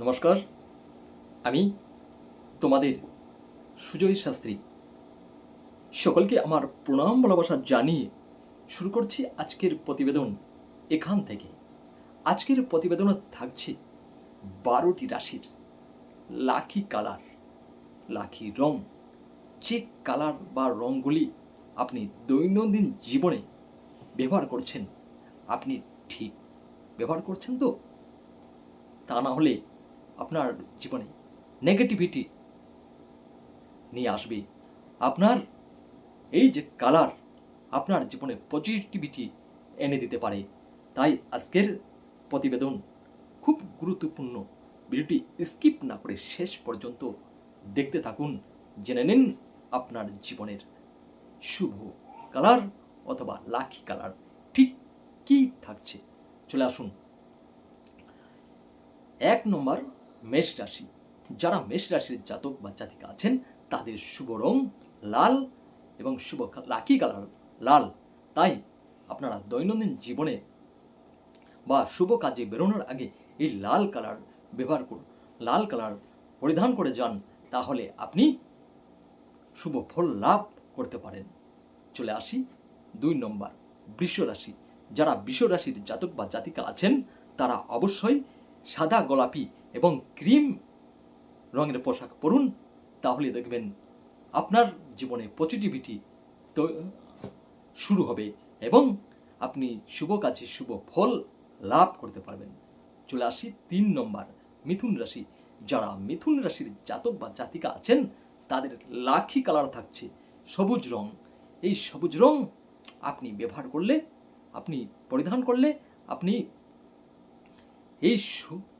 নমস্কার। আমি তোমাদের সুজয় শাস্ত্রী। সকলকে আমার প্রণাম ভালোবাসা জানিয়ে শুরু করছি আজকের প্রতিবেদন এখান থেকে। আজকের প্রতিবেদনে থাকছে বারোটি রাশির। লাখি কালার লাখি রং। যে কালার বা রঙগুলি আপনি দৈনন্দিন জীবনে ব্যবহার করছেন, আপনি ঠিক ব্যবহার করছেন তো? তা না হলে আপনার জীবনে নেগেটিভিটি নিয়ে আসবে। আপনার এই যে কালার আপনার জীবনে পজিটিভিটি এনে দিতে পারে। তাই আজকের প্রতিবেদন খুব গুরুত্বপূর্ণ। ভিডিওটি স্কিপ না করে শেষ পর্যন্ত দেখতে থাকুন, জেনে নিন আপনার জীবনের শুভ কালার অথবা লাকি কালার ঠিক কী থাকছে। চলে আসুন। এক নম্বর মেষ রাশি। যারা মেষ রাশির জাতক বা জাতিকা আছেন, তাদের শুভ রং লাল এবং শুভ লাকি কালার লাল। তাই আপনারা দৈনন্দিন জীবনে বা শুভ কাজে বেরোনোর আগে এই লাল কালার ব্যবহার করুন। লাল কালার পরিধান করে যান, তাহলে আপনি শুভ ফল লাভ করতে পারেন। চলে আসি দুই নম্বর, বৃষ রাশি। যারা বৃষ রাশির জাতক বা জাতিকা আছেন, তারা অবশ্যই সাদা গোলাপি এবং ক্রিম রঙের পোশাক পরুন, তাহলে দেখবেন আপনার জীবনে পজিটিভিটি তো, শুরু হবে এবং আপনি শুভ কাজে শুভ ফল লাভ করতে পারবেন। চলে আসি তিন নম্বর, মিথুন রাশি। যারা মিথুন রাশির জাতক বা জাতিকা আছেন, তাদের লাখি কালার থাকছে, সবুজ রং। এই সবুজ রং আপনি ব্যবহার করলে, আপনি পরিধান করলে, আপনি এই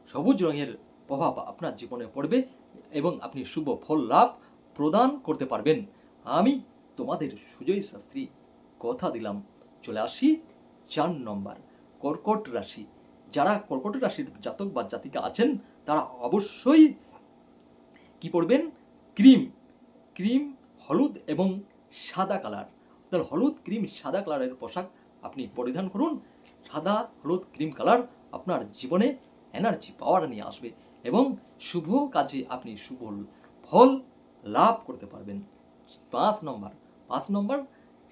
সবুজ রঙের প্রভাব আপনার জীবনে পড়বে এবং আপনি শুভ ফল লাভ প্রদান করতে পারবেন। আমি তোমাদের সুজয় শাস্ত্রী কথা দিলাম। চলে আসি চার নম্বর, কর্কট রাশি। যারা কর্কট রাশির জাতক বা জাতিকা আছেন, তারা অবশ্যই কি পড়বেন ক্রিম। ক্রিম, হলুদ এবং সাদা কালার। অর্থাৎ হলুদ, ক্রিম, সাদা কালারের পোশাক আপনি পরিধান করুন। সাদা, হলুদ, ক্রিম কালার আপনার জীবনে এনার্জি পাওয়ার নিয়ে আসবে এবং শুভ কাজে আপনি শুভ ফল লাভ করতে পারবেন। পাঁচ নম্বর পাঁচ নম্বর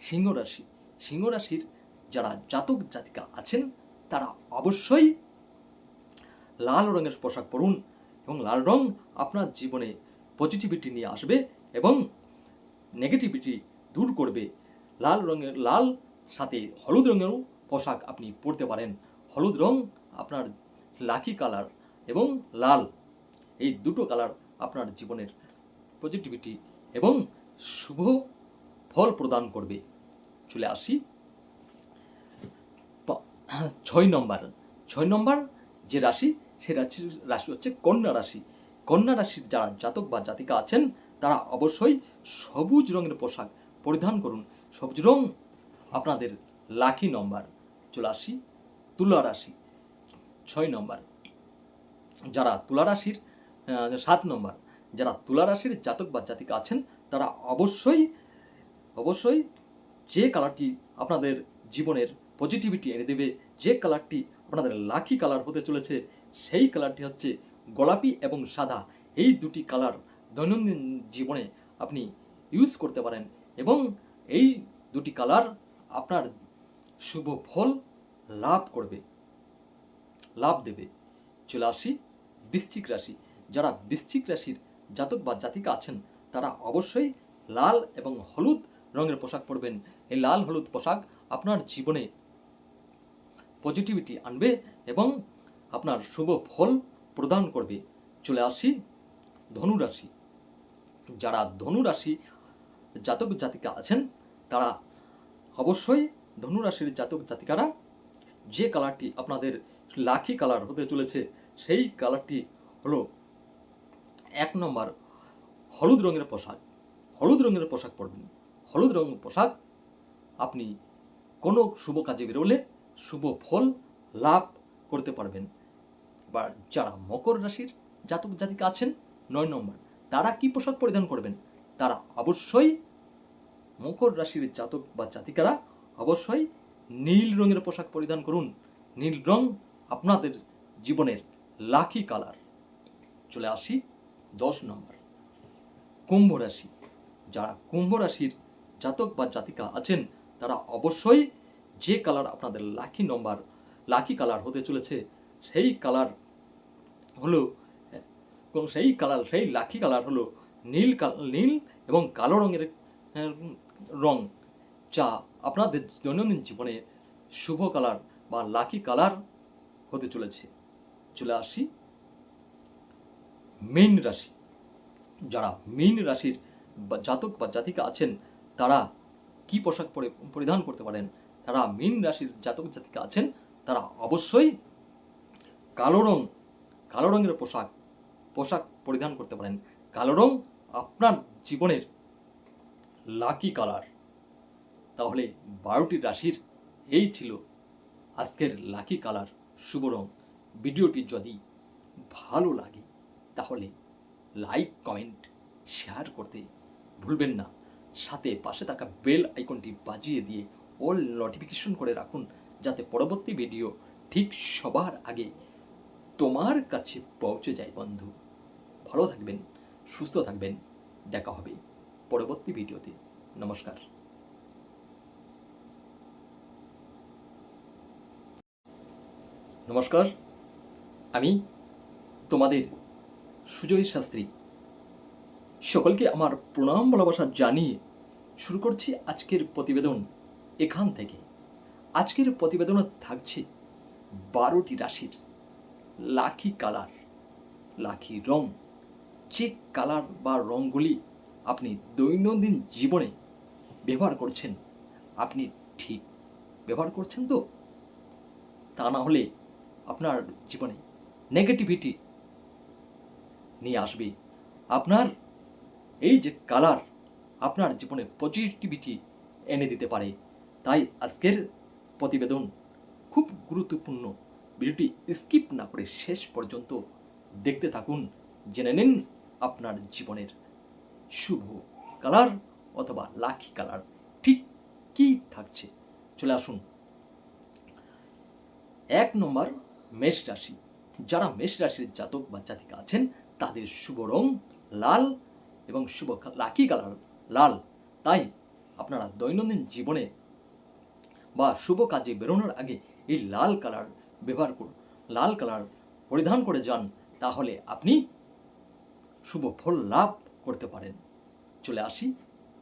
সিংহ রাশি। সিংহ রাশির যারা জাতক জাতিকা আছেন, তারা অবশ্যই লাল রঙের পোশাক পরুন এবং লাল রং আপনার জীবনে পজিটিভিটি নিয়ে আসবে এবং নেগেটিভিটি দূর করবে। লাল রঙের, লাল সাথে হলুদ রঙেরও পোশাক আপনি পরতে পারেন। হলুদ রং আপনার লাকি কালার এবং লাল, এই দুটো কালার আপনার জীবনের পজিটিভিটি এবং শুভ ফল প্রদান করবে। চলে আসি ছয় নম্বর ছয় নম্বর যে রাশি, সে রাশির রাশি হচ্ছে কন্যা রাশি। কন্যা রাশির যারা জাতক বা জাতিকা আছেন, তারা অবশ্যই সবুজ রঙের পোশাক পরিধান করুন। সবুজ রং আপনাদের লাকি নম্বর। চলে আসি তুলা রাশি। ছয় নম্বর। যারা তুলা রাশির সাত নম্বর। যারা তুলা রাশির জাতক বা জাতিকা আছেন, তারা অবশ্যই অবশ্যই যে কালারটি আপনাদের জীবনের পজিটিভিটি এনে দেবে, যে কালারটি আপনাদের লাকি কালার হতে চলেছে, সেই কালারটি হচ্ছে গোলাপি এবং সাদা। এই দুটি কালার দৈনন্দিন জীবনে আপনি ইউজ করতে পারেন এবং এই দুটি কালার আপনার শুভ ফল লাভ করবে। লাভ দেবে। চলে আসি বৃশ্চিক রাশি। যারা বৃশ্চিক রাশির জাতক বা জাতিকা আছেন, তারা অবশ্যই লাল এবং হলুদ রঙের পোশাক পরবেন। এই লাল হলুদ পোশাক আপনার জীবনে পজিটিভিটি আনবে এবং আপনার শুভ ফল প্রদান করবে। চলে আসি ধনু রাশি। যারা ধনু রাশি জাতক জাতিকা আছেন, তারা অবশ্যই ধনু রাশির জাতক জাতিকারা যে কালারটি আপনাদের লাকি কালার হতে চলেছে। সেই কালারটি হলো এক নম্বর হলুদ রঙের পোশাক। হলুদ রঙের পোশাক পরবেন। হলুদ রঙের পোশাক আপনি কোনো শুভ কাজে বেরোলে শুভ ফল লাভ করতে পারবেন। বা যারা মকর রাশির জাতক জাতিকা আছেন, নয় নম্বর, তারা কি পোশাক পরিধান করবেন? তারা অবশ্যই মকর রাশির জাতক বা জাতিকারা অবশ্যই নীল রঙের পোশাক পরিধান করুন। নীল রং আপনাদের জীবনের লাকি কালার। চলে আসি দশ নম্বর। কুম্ভ রাশি। যারা কুম্ভ রাশির জাতক বা জাতিকা আছেন তারা অবশ্যই যে কালার আপনাদের লাকি নম্বর লাকি কালার হতে চলেছে সেই কালার হলো এবং সেই কালার সেই লাকি কালার হলো নীল নীল এবং কালো রঙের আহ, রং। যা আপনাদের দৈনন্দিন জীবনে শুভ কালার বা লাকি কালার হতে চলেছে। চলে আসি মীন রাশি। যারা মীন রাশির জাতক বা জাতিকা আছেন, তারা কি পোশাক পরে পরিধান করতে পারেন? তারা মীন রাশির জাতক জাতিকা আছেন, তারা অবশ্যই কালো রং, কালো রঙের পোশাক পোশাক পরিধান করতে পারেন। কালো রং আপনার জীবনের লাকি কালার তাহলে বারোটি রাশির এই ছিল আজকের লাকি কালার শুভ ভিডিওটি যদি ভালো লাগে, তাহলে লাইক কমেন্ট শেয়ার করতে ভুলবেন না। সাথে পাশে থাকা বেল আইকনটি বাজিয়ে দিয়ে অল নোটিফিকেশন করে রাখুন, যাতে পরবর্তী ভিডিও ঠিক সবার আগে তোমার কাছে পৌঁছে যায়, বন্ধু। ভালো থাকবেন, সুস্থ থাকবেন। দেখা হবে পরবর্তী ভিডিওতে নমস্কার। নমস্কার। আমি তোমাদের সুজয় শাস্ত্রী। সকলকে আমার প্রণাম ভালোবাসা জানিয়ে শুরু করছি আজকের প্রতিবেদন এখান থেকে। আজকের প্রতিবেদনে থাকছে বারোটি রাশির। লাখি কালার, লাকি রং যে কালার বা রঙগুলি আপনি দৈনন্দিন জীবনে ব্যবহার করছেন। আপনি ঠিক ব্যবহার করছেন তো? তা না হলে আপনার জীবনে নেগেটিভিটি নিয়ে আসবে। আপনার এই যে কালার আপনার জীবনে পজিটিভিটি এনে দিতে পারে। তাই আজকের প্রতিবেদন খুব গুরুত্বপূর্ণ। ভিডিওটি স্কিপ না করে শেষ পর্যন্ত দেখতে থাকুন, জেনে নিন আপনার জীবনের শুভ কালার অথবা লাকি কালার ঠিক কী থাকছে। চলে আসুন। এক নম্বর মেষ রাশি। যারা মেষ রাশির জাতক বা জাতিকা আছেন, তাদের শুভ রং লাল এবং শুভ লাকি কালার লাল। তাই আপনারা দৈনন্দিন জীবনে বা শুভ কাজে বেরোনোর আগে এই লাল কালার ব্যবহার করুন। লাল কালার পরিধান করে যান, তাহলে আপনি শুভ ফল লাভ করতে পারেন। চলে আসি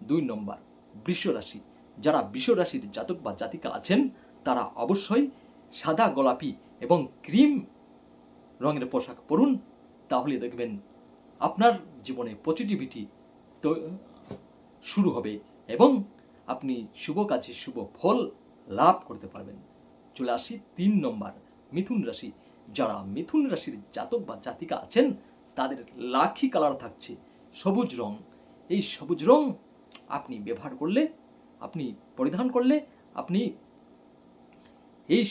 দুই নম্বর, বৃষ রাশি। যারা বৃষ রাশির জাতক বা জাতিকা আছেন, তারা অবশ্যই সাদা গোলাপি এবং ক্রিম রঙের পোশাক পরুন, তাহলে দেখবেন আপনার জীবনে পজিটিভিটি তো শুরু হবে এবং আপনি শুভ কাজে শুভ ফল লাভ করতে পারবেন। চলে আসি তিন নম্বর, মিথুন রাশি। যারা মিথুন রাশির জাতক বা জাতিকা আছেন, তাদের লাখি কালার থাকছে, সবুজ রং। এই সবুজ রং আপনি ব্যবহার করলে, আপনি পরিধান করলে, আপনি এই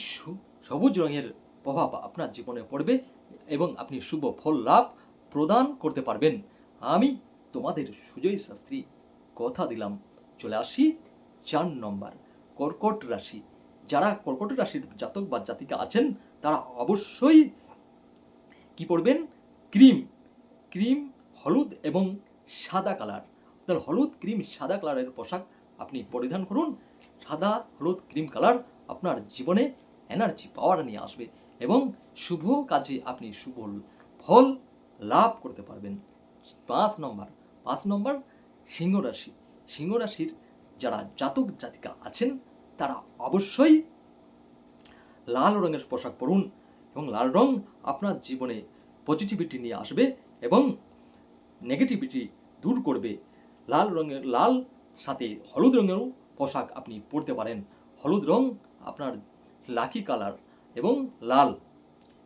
সবুজ রঙের প্রভাব আপনার জীবনে পড়বে এবং আপনি শুভ ফল লাভ প্রদান করতে পারবেন। আমি তোমাদের সুজয় শাস্ত্রী কথা দিলাম। চলে আসি চার নম্বর, কর্কট রাশি। যারা কর্কট রাশির জাতক বা জাতিকা আছেন, তারা অবশ্যই কি পড়বেন ক্রিম। ক্রিম, হলুদ এবং সাদা কালার। তাহলে হলুদ, ক্রিম, সাদা কালারের পোশাক আপনি পরিধান করুন। সাদা, হলুদ, ক্রিম কালার আপনার জীবনে এনার্জি পাওয়ার নিয়ে আসবে এবং শুভ কাজে আপনি শুভ ফল লাভ করতে পারবেন। পাঁচ নম্বর পাঁচ নম্বর সিংহ রাশি। সিংহ রাশির যারা জাতক জাতিকা আছেন, তারা অবশ্যই লাল রঙের পোশাক পরুন এবং লাল রং আপনার জীবনে পজিটিভিটি নিয়ে আসবে এবং নেগেটিভিটি দূর করবে। লাল রঙের, লাল সাথে হলুদ রঙেরও পোশাক আপনি পরতে পারেন। হলুদ রং আপনার লাকি কালার এবং লাল।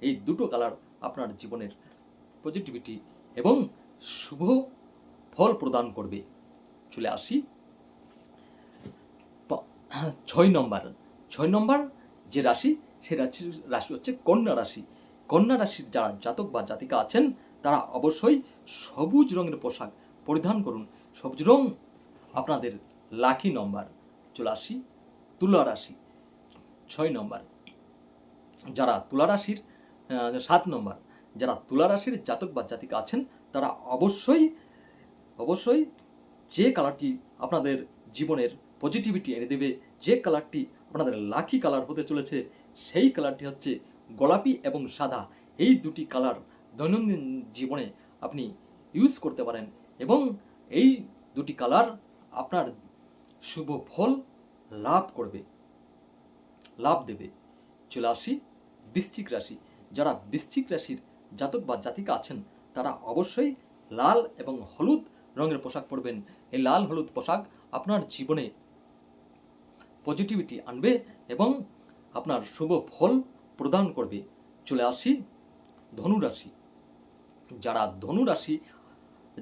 এই দুটো কালার আপনার জীবনের পজিটিভিটি এবং শুভ ফল প্রদান করবে। চলে আসি ছয় নম্বর। ছয় নম্বর যে রাশি, সে রাশির রাশি হচ্ছে কন্যা রাশি। কন্যা রাশির যারা জাতক বা জাতিকা আছেন, তারা অবশ্যই সবুজ রঙের পোশাক পরিধান করুন। সবুজ রং আপনাদের লাকি নম্বর। চলে আসি তুলা রাশি। ছয় নম্বর। যারা তুলা রাশির সাত নম্বর, যারা তুলা রাশির জাতক বা জাতিকা আছেন, তারা অবশ্যই অবশ্যই যে কালারটি আপনাদের জীবনের পজিটিভিটি এনে দেবে, যে কালারটি আপনাদের লাকি কালার হতে চলেছে, সেই কালারটি হচ্ছে গোলাপি এবং সাদা। এই দুটি কালার দৈনন্দিন জীবনে আপনি ইউজ করতে পারেন এবং এই দুটি কালার আপনার শুভ ফল লাভ করবে। লাভ দেবে। চলে আসি বৃশ্চিক রাশি। যারা বৃশ্চিক রাশির জাতক বা জাতিকা আছেন, তারা অবশ্যই লাল এবং হলুদ রঙের পোশাক পরবেন। এই লাল হলুদ পোশাক আপনার জীবনে পজিটিভিটি আনবে এবং আপনার শুভ ফল প্রদান করবে। চলে আসি ধনুরাশি যারা ধনুরাশি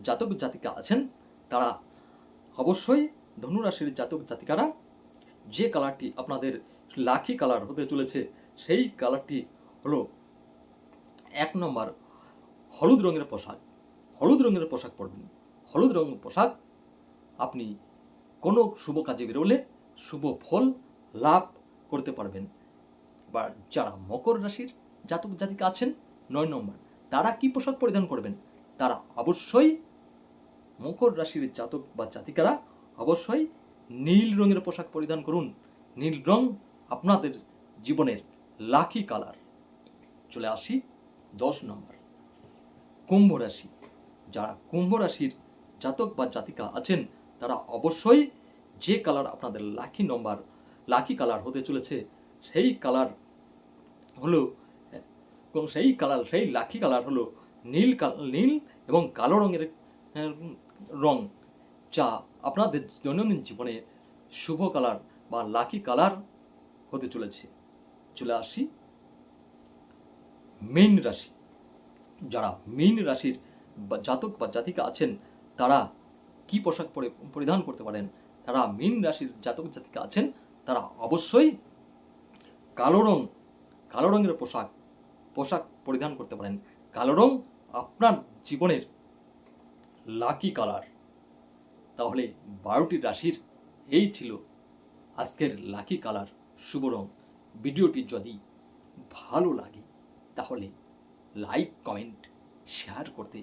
জাতক জাতিকা আছেন, তারা অবশ্যই ধনুরাশির জাতক জাতিকারা যে কালারটি আপনাদের লাকি কালার হতে চলেছে। সেই কালারটি হলো এক নম্বর হলুদ রঙের পোশাক। হলুদ রঙের পোশাক পরবেন। হলুদ রঙের পোশাক আপনি কোনো শুভ কাজে বেরোলে শুভ ফল লাভ করতে পারবেন। বা যারা মকর রাশির জাতক জাতিকা আছেন, নয় নম্বর, তারা কি পোশাক পরিধান করবেন? তারা অবশ্যই মকর রাশির জাতক বা জাতিকারা অবশ্যই নীল রঙের পোশাক পরিধান করুন। নীল রং আপনাদের জীবনের লাকি কালার। চলে আসি দশ নম্বর। কুম্ভ রাশি। যারা কুম্ভ রাশির জাতক বা জাতিকা আছেন, তারা অবশ্যই যে কালার আপনাদের লাকি নম্বর, লাকি কালার হতে চলেছে, সেই কালার হলো, এবং সেই কালার, সেই লাকি কালার হলো নীল নীল এবং কালো রঙের রং, যা আপনাদের দৈনন্দিন জীবনে শুভ কালার বা লাকি কালার হতে চলেছে। চলে আসি মীন রাশি। যারা মীন রাশির জাতক বা জাতিকা আছেন, তারা কি পোশাক পরে পরিধান করতে পারেন? তারা মীন রাশির জাতক জাতিকা আছেন, তারা অবশ্যই কালো রং, কালো রঙের পোশাক পোশাক পরিধান করতে পারেন। কালো রং আপনার জীবনের লাকি কালার তাহলে বারোটি রাশির এই ছিল আজকের লাকি কালার শুভ রং। ভিডিওটি যদি ভালো লাগে, তাহলে লাইক, কমেন্ট, শেয়ার করতে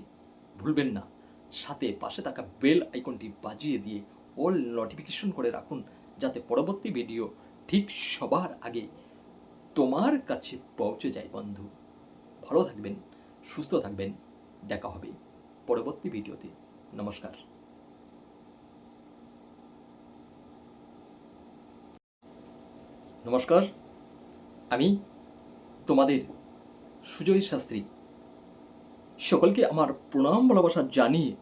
ভুলবেন না। সাথে পাশে থাকা বেল আইকনটি বাজিয়ে দিয়ে অল নোটিফিকেশন করে রাখুন, যাতে পরবর্তী ভিডিও ঠিক সবার আগে তোমার কাছে পৌঁছে যায়, বন্ধু। ভালো থাকবেন, সুস্থ থাকবেন। দেখা হবে পরবর্তী ভিডিওতে। নমস্কার। নমস্কার। আমি তোমাদের সুজয় শাস্ত্রী। সকলকে আমার প্রণাম ভালোবাসা জানিয়ে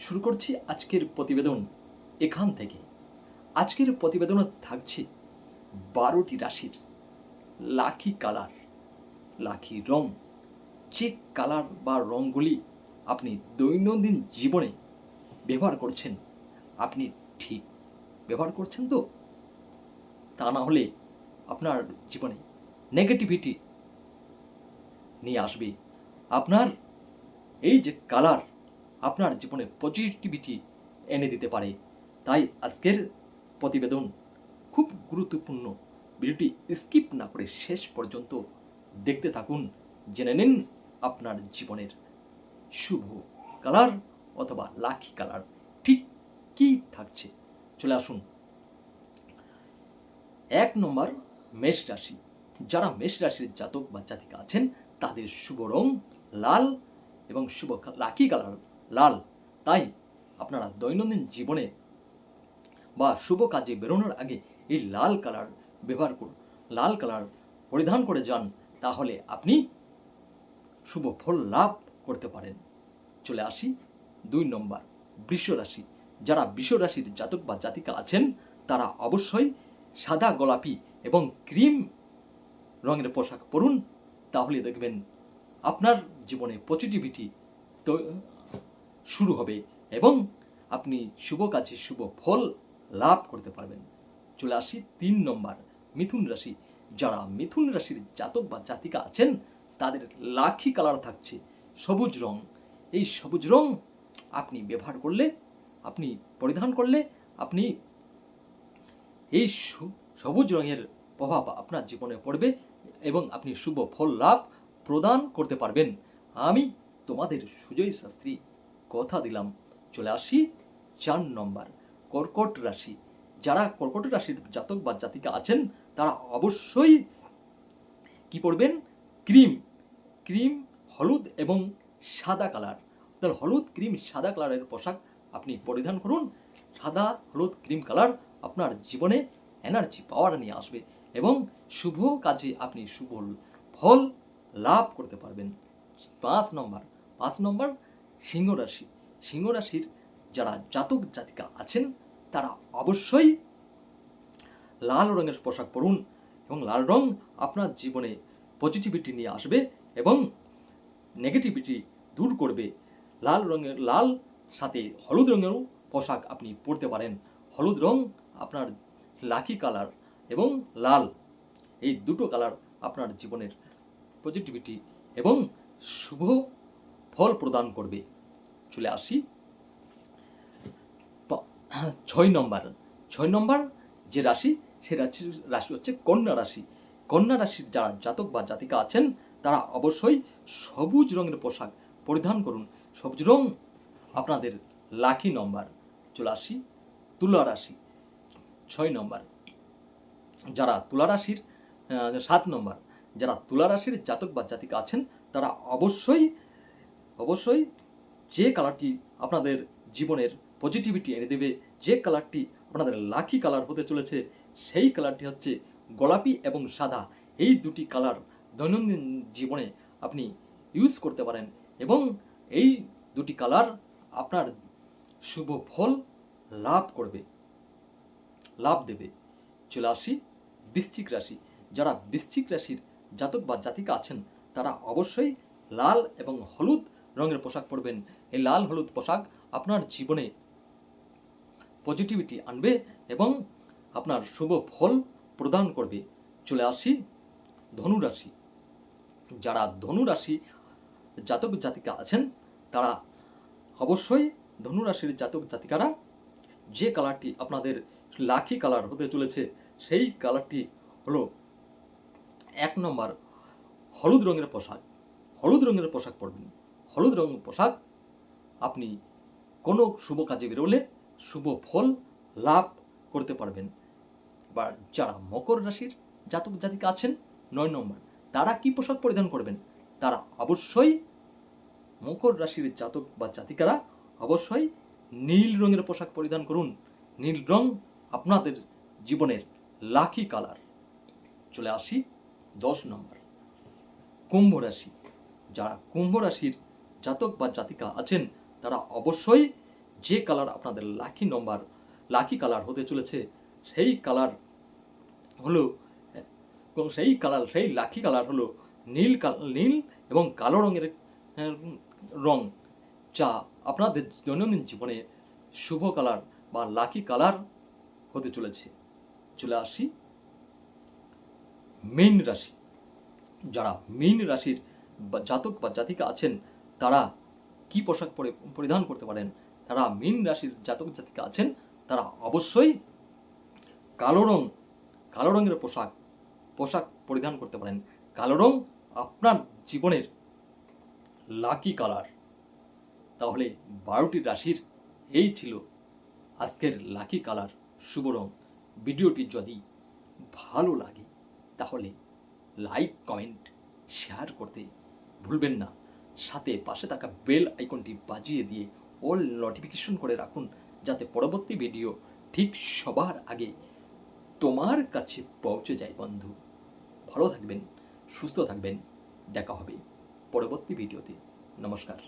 শুরু করছি আজকের প্রতিবেদন এখান থেকে। আজকের প্রতিবেদনে থাকছে বারোটি রাশির। লাখি কালার, লাখি রং, যে কালার বা রঙগুলি আপনি দৈনন্দিন জীবনে ব্যবহার করছেন, আপনি ঠিক ব্যবহার করছেন তো? তা না হলে আপনার জীবনে নেগেটিভিটি নিয়ে আসবে। আপনার এই যে কালার আপনার জীবনে পজিটিভিটি এনে দিতে পারে। তাই আজকের প্রতিবেদন খুব গুরুত্বপূর্ণ। ভিডিওটি স্কিপ না করে শেষ পর্যন্ত দেখতে থাকুন, জেনে নিন আপনার জীবনের শুভ কালার অথবা লাকি কালার ঠিক কী থাকছে। চলে আসুন। এক নম্বর মেষ রাশি। যারা মেষ রাশির জাতক বা জাতিকা আছেন, তাদের শুভ রং লাল এবং শুভ লাকি কালার লাল। তাই আপনারা দৈনন্দিন জীবনে বা শুভ কাজে বেরোনোর আগে এই লাল কালার ব্যবহার করুন। লাল কালার পরিধান করে যান, তাহলে আপনি শুভ ফল লাভ করতে পারেন। চলে আসি দুই নম্বর, বৃষ রাশি। যারা বৃষ রাশির জাতক বা জাতিকা আছেন, তারা অবশ্যই সাদা গোলাপি এবং ক্রিম রঙের পোশাক পরুন, তাহলে দেখবেন আপনার জীবনে পজিটিভিটি তো শুরু হবে এবং আপনি শুভ কাজে শুভ ফল লাভ করতে পারবেন। চলে আসি তিন নম্বর, মিথুন রাশি। যারা মিথুন রাশির জাতক বা জাতিকা আছেন, তাদের লাখি কালার থাকছে, সবুজ রং। এই সবুজ রং আপনি ব্যবহার করলে, আপনি পরিধান করলে, আপনি এই সবুজ রঙের প্রভাব আপনার জীবনে পড়বে এবং আপনি শুভ ফল লাভ প্রদান করতে পারবেন। আমি তোমাদের সুজয় শাস্ত্রী কথা দিলাম। চলে আসি চার নম্বর, কর্কট রাশি। যারা কর্কট রাশির জাতক বা জাতিকা আছেন, তারা অবশ্যই কি পরবেন? ক্রিম। ক্রিম, হলুদ এবং সাদা কালার। তাহলে হলুদ, ক্রিম, সাদা কালারের পোশাক আপনি পরিধান করুন। সাদা, হলুদ, ক্রিম কালার আপনার জীবনে এনার্জি পাওয়ার নিয়ে আসবে এবং শুভ কাজে আপনি শুভ ফল লাভ করতে পারবেন। পাঁচ নম্বর পাঁচ নম্বর সিংহ রাশি। সিংহ রাশির যারা জাতক জাতিকা আছেন, তারা অবশ্যই লাল রঙের পোশাক পরুন এবং লাল রং আপনার জীবনে পজিটিভিটি নিয়ে আসবে এবং নেগেটিভিটি দূর করবে। লাল রঙের, লাল সাথে হলুদ রঙেরও পোশাক আপনি পরতে পারেন। হলুদ রং আপনার লাকি কালার এবং লাল। এই দুটো কালার আপনার জীবনের পজিটিভিটি এবং শুভ ফল প্রদান করবে। চলে আসি ছয় নম্বর। ছয় নম্বর যে রাশি, সে রাশি রাশি হচ্ছে কন্যা রাশি। কন্যা রাশির যারা জাতক বা জাতিকা আছেন, তারা অবশ্যই সবুজ রঙের পোশাক পরিধান করুন। সবুজ রং আপনাদের লাকি নম্বর। চলে আসি তুলা রাশি। ছয় নম্বর। যারা তুলা রাশির সাত নম্বর। যারা তুলা রাশির জাতক বা জাতিকা আছেন, তারা অবশ্যই অবশ্যই যে কালারটি আপনাদের জীবনের পজিটিভিটি এনে দেবে, যে কালারটি আপনাদের লাকি কালার হতে চলেছে, সেই কালারটি হচ্ছে গোলাপি এবং সাদা। এই দুটি কালার দৈনন্দিন জীবনে আপনি ইউজ করতে পারেন এবং এই দুটি কালার আপনার শুভ ফল লাভ করবে। লাভ দেবে। চলে আসি বৃশ্চিক রাশি। যারা বৃশ্চিক রাশির জাতক বা জাতিকা আছেন, তারা অবশ্যই লাল এবং হলুদ রঙের পোশাক পরবেন। এই লাল হলুদ পোশাক আপনার জীবনে পজিটিভিটি আনবে এবং আপনার শুভ ফল প্রদান করবে। চলে আসি ধনু রাশি। যারা ধনু রাশি জাতক জাতিকা আছেন, তারা অবশ্যই ধনু রাশির জাতক জাতিকারা যে কালারটি আপনাদের লাকি কালার হতে চলেছে। সেই কালারটি হলো এক নম্বর হলুদ রঙের পোশাক। হলুদ রঙের পোশাক পরবেন। হলুদ রঙের পোশাক আপনি কোনো শুভ কাজে বেরোলে শুভ ফল লাভ করতে পারবেন। বা যারা মকর রাশির জাতক জাতিকা আছেন, নয় নম্বর, তারা কি পোশাক পরিধান করবেন? তারা অবশ্যই মকর রাশির জাতক বা জাতিকারা অবশ্যই নীল রঙের পোশাক পরিধান করুন। নীল রং আপনাদের জীবনের লাকি কালার। চলে আসি দশ নম্বর। কুম্ভ রাশি। যারা কুম্ভ রাশির জাতক বা জাতিকা আছেন, তারা অবশ্যই যে কালার আপনাদের লাকি নম্বর, লাকি কালার হতে চলেছে, সেই কালার হলো সেই কালার, সেই লাকি কালার হলো নীল নীল এবং কালো রঙের রং। যা আপনাদের দৈনন্দিন জীবনে শুভ কালার বা লাকি কালার হতে চলেছে। চলে আসি মীন রাশি। যারা মীন রাশির জাতক বা জাতিকা আছেন, তারা কি পোশাক পরে পরিধান করতে পারেন? তারা মীন রাশির জাতক জাতিকা আছেন, তারা অবশ্যই কালো রং, কালো রঙের পোশাক পোশাক পরিধান করতে পারেন। কালো রং আপনার জীবনের লাকি কালার তাহলে বারোটি রাশির এই ছিল আজকের লাকি কালার শুভ রং। ভিডিওটি যদি ভালো লাগে, তাহলে লাইক, কমেন্ট, শেয়ার করতে ভুলবেন না। সাথে পাশে থাকা বেল আইকনটি বাজিয়ে দিয়ে অল নোটিফিকেশন করে রাখুন, যাতে পরবর্তী ভিডিও ঠিক সবার আগে তোমার কাছে পৌঁছে যায়, বন্ধু। ভালো থাকবেন, সুস্থ থাকবেন। দেখা হবে পরবর্তী ভিডিওতে। নমস্কার।